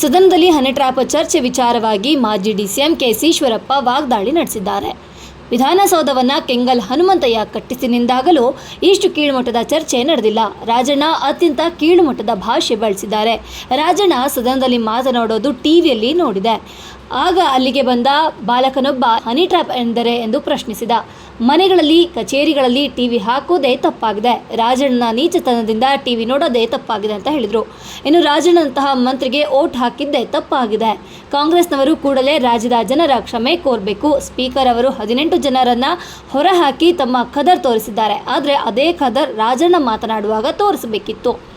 ಸದನದಲ್ಲಿ ಹನಿ ಚರ್ಚೆ ವಿಚಾರವಾಗಿ ಮಾಜಿ ಡಿಸಿಎಂ ಕೆಸೀಶ್ವರಪ್ಪ ವಾಗ್ದಾಳಿ ನಡೆಸಿದ್ದಾರೆ. ವಿಧಾನಸೌಧವನ್ನು ಕೆಂಗಲ್ ಹನುಮಂತಯ್ಯ ಕಟ್ಟಿಸಿ ನಿಂದಾಗಲೂ ಇಷ್ಟು ಕೀಳುಮಟ್ಟದ ಚರ್ಚೆ ನಡೆದಿಲ್ಲ. ರಾಜಣ್ಣ ಅತ್ಯಂತ ಕೀಳುಮಟ್ಟದ ಭಾಷೆ ಬಳಸಿದ್ದಾರೆ. ರಾಜಣ್ಣ ಸದನದಲ್ಲಿ ಮಾತನಾಡೋದು ಟಿವಿಯಲ್ಲಿ ನೋಡಿದೆ. ಆಗ ಅಲ್ಲಿಗೆ ಬಂದ ಬಾಲಕನೊಬ್ಬ ಹನಿ ಟ್ರ್ಯಾಪ್ ಎಂದರೆ ಎಂದು ಪ್ರಶ್ನಿಸಿದ. ಮನೆಗಳಲ್ಲಿ, ಕಚೇರಿಗಳಲ್ಲಿ ಟಿವಿ ಹಾಕೋದೇ ತಪ್ಪಾಗಿದೆ. ರಾಜಣ್ಣನ ನೀಚತನದಿಂದ ಟಿವಿ ನೋಡೋದೇ ತಪ್ಪಾಗಿದೆ ಅಂತ ಹೇಳಿದರು. ಇನ್ನು ರಾಜಣ್ಣನಂತಹ ಮಂತ್ರಿಗೆ ಓಟ್ ಹಾಕಿದ್ದೇ ತಪ್ಪಾಗಿದೆ. ಕಾಂಗ್ರೆಸ್ನವರು ಕೂಡಲೇ ರಾಜ್ಯದ ಜನರ ಕ್ಷಮೆ ಕೋರಬೇಕು. ಸ್ಪೀಕರ್ ಅವರು ಹದಿನೆಂಟು ಜನರನ್ನ ಹೊರಹಾಕಿ ತಮ್ಮ ಖದರ್ ತೋರಿಸಿದ್ದಾರೆ. ಆದರೆ ಅದೇ ಖದರ್ ರಾಜಣ್ಣ ಮಾತನಾಡುವಾಗ ತೋರಿಸಬೇಕಿತ್ತು.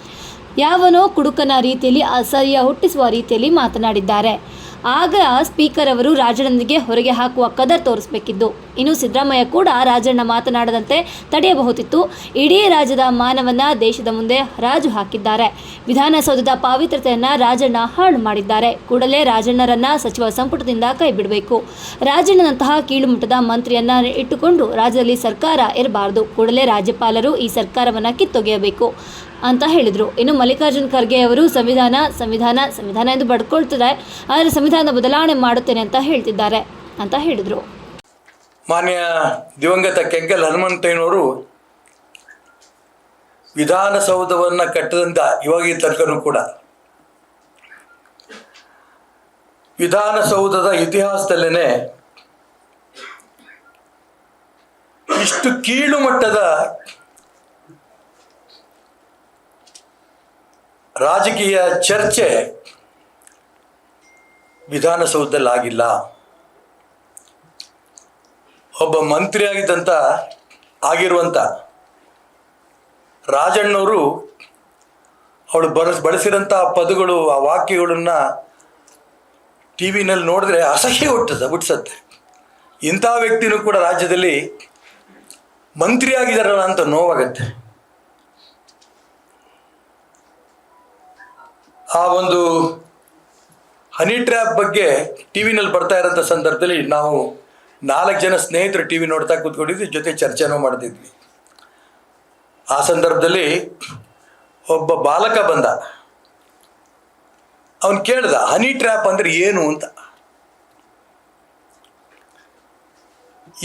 ಯಾವನೋ ಕುಡುಕನ ರೀತಿಯಲ್ಲಿ ಅಸಹ್ಯ ಹುಟ್ಟಿಸುವ ರೀತಿಯಲ್ಲಿ ಮಾತನಾಡಿದ್ದಾರೆ. ಆಗ ಸ್ಪೀಕರ್ ಅವರು ರಾಜಣ್ಣನಿಗೆ ಹೊರಗೆ ಹಾಕುವ ಕದರ್ ತೋರಿಸಬೇಕಿದ್ದು ಇನ್ನು ಸಿದ್ದರಾಮಯ್ಯ ಕೂಡ ರಾಜಣ್ಣ ಮಾತನಾಡದಂತೆ ತಡೆಯಬಹುದಿತ್ತು. ಇಡೀ ರಾಜ್ಯದ ಮಾನವನ್ನ ದೇಶದ ಮುಂದೆ ರಾಜು ಹಾಕಿದ್ದಾರೆ. ವಿಧಾನಸೌಧದ ಪಾವಿತ್ರತೆಯನ್ನ ರಾಜಣ್ಣ ಹಾಳು ಮಾಡಿದ್ದಾರೆ. ಕೂಡಲೇ ರಾಜಣ್ಣರನ್ನ ಸಚಿವ ಸಂಪುಟದಿಂದ ಕೈಬಿಡಬೇಕು. ರಾಜಣ್ಣನಂತಹ ಕೀಳುಮಟ್ಟದ ಮಂತ್ರಿಯನ್ನ ಇಟ್ಟುಕೊಂಡು ರಾಜ್ಯದಲ್ಲಿ ಸರ್ಕಾರ ಇರಬಾರದು. ಕೂಡಲೇ ರಾಜ್ಯಪಾಲರು ಈ ಸರ್ಕಾರವನ್ನ ಕಿತ್ತೊಗೆಯಬೇಕು. ಅಂತ ಹೇಳಿದರು. ಇನ್ನು ಮಲ್ಲಿಕಾರ್ಜುನ್ ಖರ್ಗೆ ಅವರು ಸಂವಿಧಾನ ಸಂವಿಧಾನ ಸಂವಿಧಾನ ಎಂದು ಬಡ್ಕೊಳ್ತಿದ್ದಾರೆ ಆದರೆ ಸಂವಿಧಾನ ಬದಲಾವಣೆ ಮಾಡುತ್ತೇನೆ ಅಂತ ಹೇಳ್ತಿದ್ದಾರೆ ಅಂತ ಹೇಳಿದರು. ಮಾನ್ಯ ದಿವಂಗತ ಕೆಂಗಲ್ ಹನುಮಂತಯ್ಯನವರು ವಿಧಾನಸೌಧವನ್ನು ಕಟ್ಟದಂತ ಇವಾಗಿನ ತನಕನೂ ಕೂಡ. ವಿಧಾನಸೌಧದ ಇತಿಹಾಸದಲ್ಲೇ ಇಷ್ಟು ಕೀಳು ಮಟ್ಟದ ರಾಜಕೀಯ ಚರ್ಚೆ ವಿಧಾನಸೌಧದಲ್ಲಿ ಆಗಿಲ್ಲ ಒಬ್ಬ ಮಂತ್ರಿಯಾಗಿದ್ದಂಥ ಆಗಿರುವಂಥ ರಾಜಣ್ಣವರು ಅವಳು ಬಳಸ್ ಬಳಸಿದಂಥ ಪದಗಳು, ಆ ವಾಕ್ಯಗಳನ್ನ ಟಿ ವಿನಲ್ಲಿ ನೋಡಿದ್ರೆ ಅಸಹ್ಯ ಹುಟ್ಟದ ಹುಟ್ಟಿಸತ್ತೆ ಇಂಥ ವ್ಯಕ್ತಿನೂ ಕೂಡ ರಾಜ್ಯದಲ್ಲಿ ಮಂತ್ರಿ ಆಗಿದಾರಲ್ಲ ಅಂತ ನೋವಾಗತ್ತೆ. ಆ ಒಂದು ಹನಿ ಟ್ರ್ಯಾಪ್ ಬಗ್ಗೆ ಟಿ ವಿನಲ್ಲಿ ಬರ್ತಾ ಇರೋಂಥ ಸಂದರ್ಭದಲ್ಲಿ ನಾವು ನಾಲ್ಕು ಜನ ಸ್ನೇಹಿತರು ಟಿ ವಿ ನೋಡ್ತಾ ಕೂತ್ಕೊಂಡಿದ್ವಿ, ಜೊತೆ ಚರ್ಚೆನೂ ಮಾಡ್ತಿದ್ವಿ. ಆ ಸಂದರ್ಭದಲ್ಲಿ ಒಬ್ಬ ಬಾಲಕ ಬಂದ. ಅವನು ಕೇಳ್ದ, ಹನಿ ಟ್ರ್ಯಾಪ್ ಅಂದರೆ ಏನು ಅಂತ.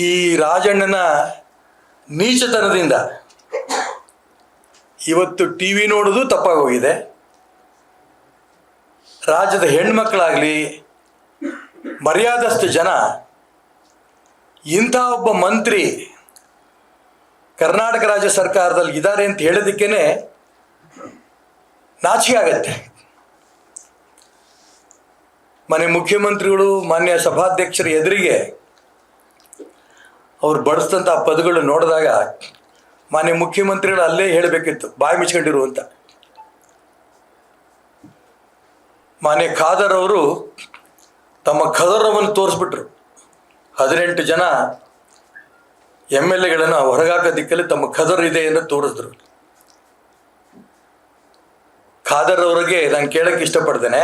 ಈ ರಾಜಣ್ಣನ ನೀಚತನದಿಂದ ಇವತ್ತು ಟಿ ವಿ ನೋಡೋದು ತಪ್ಪಾಗೋಗಿದೆ ರಾಜ್ಯದ ಹೆಣ್ಮಕ್ಳಾಗಲಿ ಮರ್ಯಾದಷ್ಟು ಜನ ಇಂಥ ಒಬ್ಬ ಮಂತ್ರಿ ಕರ್ನಾಟಕ ರಾಜ್ಯ ಸರ್ಕಾರದಲ್ಲಿ ಇದ್ದಾರೆ ಅಂತ ಹೇಳೋದಕ್ಕೇನೆ ನಾಚಿಕೆ ಆಗತ್ತೆ. ಮನೆ ಮುಖ್ಯಮಂತ್ರಿಗಳು, ಮಾನ್ಯ ಸಭಾಧ್ಯಕ್ಷರ ಎದುರಿಗೆ ಅವ್ರು ಬಡಿಸಿದಂಥ ಪದಗಳು ನೋಡಿದಾಗ ಮಾನ್ಯ ಮುಖ್ಯಮಂತ್ರಿಗಳು ಅಲ್ಲೇ ಹೇಳಬೇಕಿತ್ತು, ಬಾಯಿ ಮುಚ್ಕೊಂಡಿರು ಅಂತ ಮಾನ್ಯ ಖಾದರ್ ಅವರು ತಮ್ಮ ಖದರವನ್ನು ತೋರಿಸ್ಬಿಟ್ರು. ಹದಿನೆಂಟು ಜನ ಎಂ ಎಲ್ ಎಗಳನ್ನು ಹೊರಗಾಕ ದಿಕ್ಕಲ್ಲಿ ತಮ್ಮ ಖದರ್ ಇದೆ ಎಂದು ತೋರಿಸಿದ್ರು. ಖಾದರ್ ಅವರಿಗೆ ನಾನು ಕೇಳಕ್ಕೆ ಇಷ್ಟಪಡ್ತೇನೆ.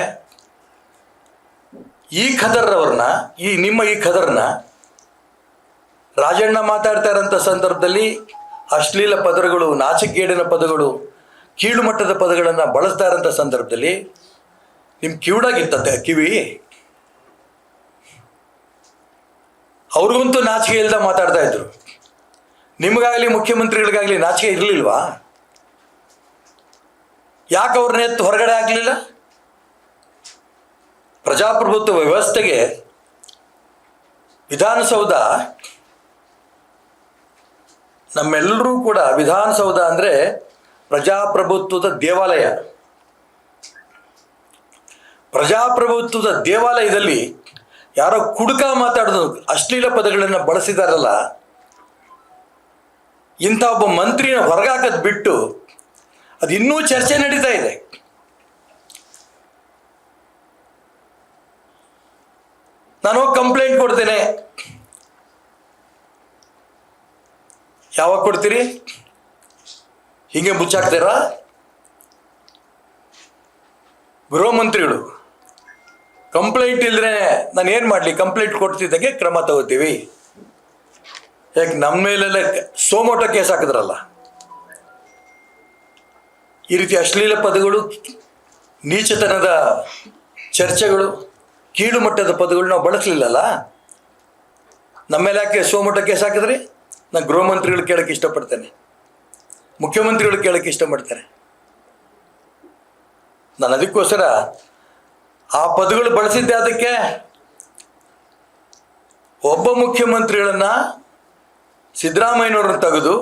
ಈ ಖದರ್ ಅವ್ರನ್ನ ಈ ನಿಮ್ಮ ಈ ಖದರ್ನ ರಾಜಣ್ಣ ಮಾತಾಡ್ತಾ ಇರೋಂಥ ಸಂದರ್ಭದಲ್ಲಿ ಅಶ್ಲೀಲ ಪದಗಳು ನಾಚಿಕೇಡಿನ ಪದಗಳು, ಕೀಳುಮಟ್ಟದ ಪದಗಳನ್ನು ಬಳಸ್ತಾ ಇರೋಂಥ ಸಂದರ್ಭದಲ್ಲಿ ನಿಮ್ಮ ಕಿವಿಡಾಗಿತ್ತಂತೆ ಕಿವಿ. ಅವ್ರಿಗಂತೂ ನಾಚಿಕೆ ಇಲ್ದ ಮಾತಾಡ್ತಾ ಇದ್ರು. ನಿಮಗಾಗಲಿ, ಮುಖ್ಯಮಂತ್ರಿಗಳಿಗಾಗಲಿ ನಾಚಿಕೆ ಇರಲಿಲ್ವಾ? ಯಾಕೆ ಅವ್ರನ್ನ ಎತ್ತು ಹೊರಗಡೆ ಆಗಲಿಲ್ಲ? ಪ್ರಜಾಪ್ರಭುತ್ವ ವ್ಯವಸ್ಥೆಗೆ ವಿಧಾನಸೌಧ ನಮ್ಮೆಲ್ಲರೂ ಕೂಡ ವಿಧಾನಸೌಧ ಅಂದರೆ ಪ್ರಜಾಪ್ರಭುತ್ವದ ದೇವಾಲಯ. ಪ್ರಜಾಪ್ರಭುತ್ವದ ದೇವಾಲಯದಲ್ಲಿ ಯಾರೋ ಕುಡುಕ ಮಾತಾಡೋದು ಅಶ್ಲೀಲ ಪದಗಳನ್ನು ಬಳಸಿದಾರಲ್ಲ, ಇಂಥ ಒಬ್ಬ ಮಂತ್ರಿನ ಹೊರಗಾಕದ್ ಬಿಟ್ಟು ಅದು ಇನ್ನೂ ಚರ್ಚೆ ನಡೀತಾ ಇದೆ. ನಾನು ಕಂಪ್ಲೇಂಟ್ ಕೊಡ್ತೇನೆ. ಯಾವಾಗ ಕೊಡ್ತೀರಿ? ಹೀಗೆ ಮುಚ್ಚಾಕ್ತೀರಾ? ಗೃಹ ಮಂತ್ರಿಗಳು. ಕಂಪ್ಲೇಂಟ್ ಇಲ್ಲದ್ರೆ ನಾನು ಏನು ಮಾಡಲಿ? ಕಂಪ್ಲೇಂಟ್ ಕೊಡ್ತಿದ್ದಂಗೆ ಕ್ರಮ ತಗೋತೀವಿ. ಯಾಕೆ ನಮ್ಮ ಮೇಲೆಲ್ಲ ಸೋಮೋಟೋ ಕೇಸ್ ಹಾಕಿದ್ರಲ್ಲ? ಈ ರೀತಿ ಅಶ್ಲೀಲ ಪದಗಳು, ನೀಚತನದ ಚರ್ಚೆಗಳು ಕೀಳು ಮಟ್ಟದ ಪದಗಳು ನಾವು ಬಳಸಲಿಲ್ಲಲ್ಲ? ನಮ್ಮೇಲೆ ಯಾಕೆ ಸೋಮಟ ಕೇಸ್ ಹಾಕಿದ್ರಿ? ನಾನು ಗೃಹ ಮಂತ್ರಿಗಳು ಕೇಳಕ್ಕೆ ಇಷ್ಟಪಡ್ತೇನೆ. ಮುಖ್ಯಮಂತ್ರಿಗಳು ಕೇಳಕ್ಕೆ ಇಷ್ಟಪಡ್ತಾರೆ. ನಾನು ಅದಕ್ಕೋಸ್ಕರ ಆ ಪದಗಳು ಬಳಸಿದ್ದೆ ಅದಕ್ಕೆ. ಒಬ್ಬ ಮುಖ್ಯಮಂತ್ರಿಗಳನ್ನ ಸಿದ್ದರಾಮಯ್ಯನವ್ರನ್ನ ತೆಗೆದು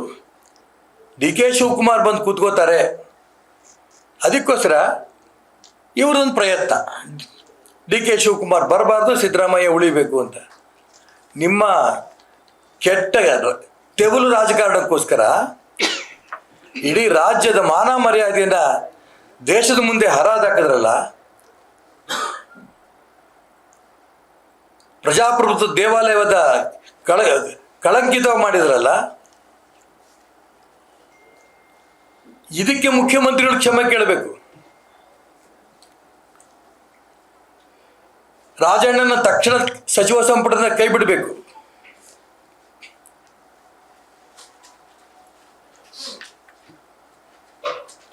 ಡಿ ಕೆ ಶಿವಕುಮಾರ್ ಬಂದು ಕೂತ್ಕೋತಾರೆ. ಅದಕ್ಕೋಸ್ಕರ ಇವ್ರದೊಂದು ಪ್ರಯತ್ನ. ಡಿ ಕೆ ಶಿವಕುಮಾರ್ ಬರಬಾರ್ದು, ಸಿದ್ದರಾಮಯ್ಯ ಉಳಿಬೇಕು ಅಂತ. ನಿಮ್ಮ ಕೆಟ್ಟ ತೆಗುಲು ರಾಜಕಾರಣಕ್ಕೋಸ್ಕರ ಇಡೀ ರಾಜ್ಯದ ಮಾನ ಮರ್ಯಾದೆಯಿಂದ ದೇಶದ ಮುಂದೆ ಹರಾದಾಕಿದ್ರಲ್ಲ ಪ್ರಜಾಪ್ರಭುತ್ವ ದೇವಾಲಯದ ಕಳ, ಕಳಂಕಿತ ಮಾಡಿದ್ರಲ್ಲ? ಇದಕ್ಕೆ ಮುಖ್ಯಮಂತ್ರಿಗಳು ಕ್ಷಮೆ ಕೇಳಬೇಕು. ರಾಜಣ್ಣನ ತಕ್ಷಣ ಸಚಿವ ಸಂಪುಟದ ಕೈ ಬಿಡಬೇಕು.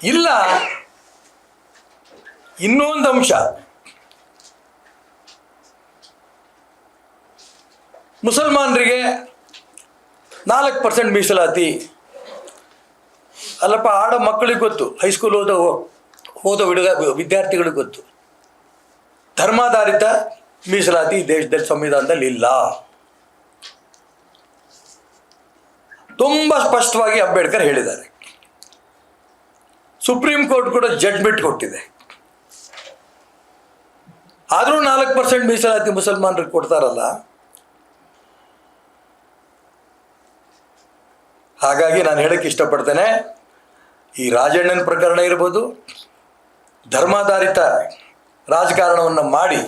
ಇಲ್ಲ. ಇನ್ನೊಂದು ಅಂಶ. ಮುಸಲ್ಮಾನರಿಗೆ ನಾಲ್ಕು ಪರ್ಸೆಂಟ್ ಮೀಸಲಾತಿ. ಅಲ್ಲಪ್ಪ, ಆಡೋ ಮಕ್ಕಳಿಗೆ ಗೊತ್ತು ಹೈಸ್ಕೂಲ್ ಓದೋ ಓದೋ ಹುಡುಗ ವಿದ್ಯಾರ್ಥಿಗಳಿಗೆ ಗೊತ್ತು. ಧರ್ಮಾಧಾರಿತ ಮೀಸಲಾತಿ ದೇಶದಲ್ಲಿ ಸಂವಿಧಾನದಲ್ಲಿ ಇಲ್ಲ. ತುಂಬ ಸ್ಪಷ್ಟವಾಗಿ ಅಂಬೇಡ್ಕರ್ ಹೇಳಿದ್ದಾರೆ. ಸುಪ್ರೀಂ ಕೋರ್ಟ್ ಕೂಡ ಜಡ್ಮೆಂಟ್ ಕೊಟ್ಟಿದೆ. ಆದರೂ ನಾಲ್ಕು ಪರ್ಸೆಂಟ್ ಮೀಸಲಾತಿ ಮುಸಲ್ಮಾನರಿಗೆ ಕೊಡ್ತಾರಲ್ಲ ಹಾಗಾಗಿ ನಾನು ಹೇಳಕ್ಕೆ ಇಷ್ಟಪಡ್ತೇನೆ, ಈ ರಾಜಣ್ಣನ ಪ್ರಕರಣ ಇರ್ಬೋದು, ಧರ್ಮಾಧಾರಿತ ರಾಜಕಾರಣವನ್ನು ಮಾಡಿ,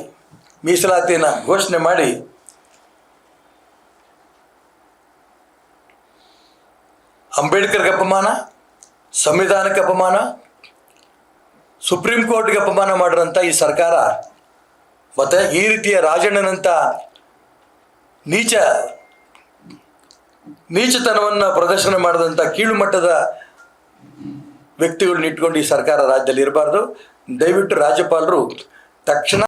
ಮೀಸಲಾತಿಯನ್ನು ಘೋಷಣೆ ಮಾಡಿ, ಅಂಬೇಡ್ಕರ್ಗೆ ಅಪಮಾನ, ಸಂವಿಧಾನಕ್ಕೆ ಅಪಮಾನ, ಸುಪ್ರೀಂ ಕೋರ್ಟ್ಗೆ ಅಪಮಾನ ಮಾಡಿರೋಂಥ ಈ ಸರ್ಕಾರ ಮತ್ತು ಈ ರೀತಿಯ ರಾಜಣ್ಣನಂಥ ನೀಚ ನೀಚತನವನ್ನು ಪ್ರದರ್ಶನ ಮಾಡಿದಂಥ ಕೀಳು ಮಟ್ಟದ ವ್ಯಕ್ತಿಗಳನ್ನ ಇಟ್ಕೊಂಡು ಈ ಸರ್ಕಾರ ರಾಜ್ಯದಲ್ಲಿ ಇರಬಾರ್ದು. ದಯವಿಟ್ಟು ರಾಜ್ಯಪಾಲರು ತಕ್ಷಣ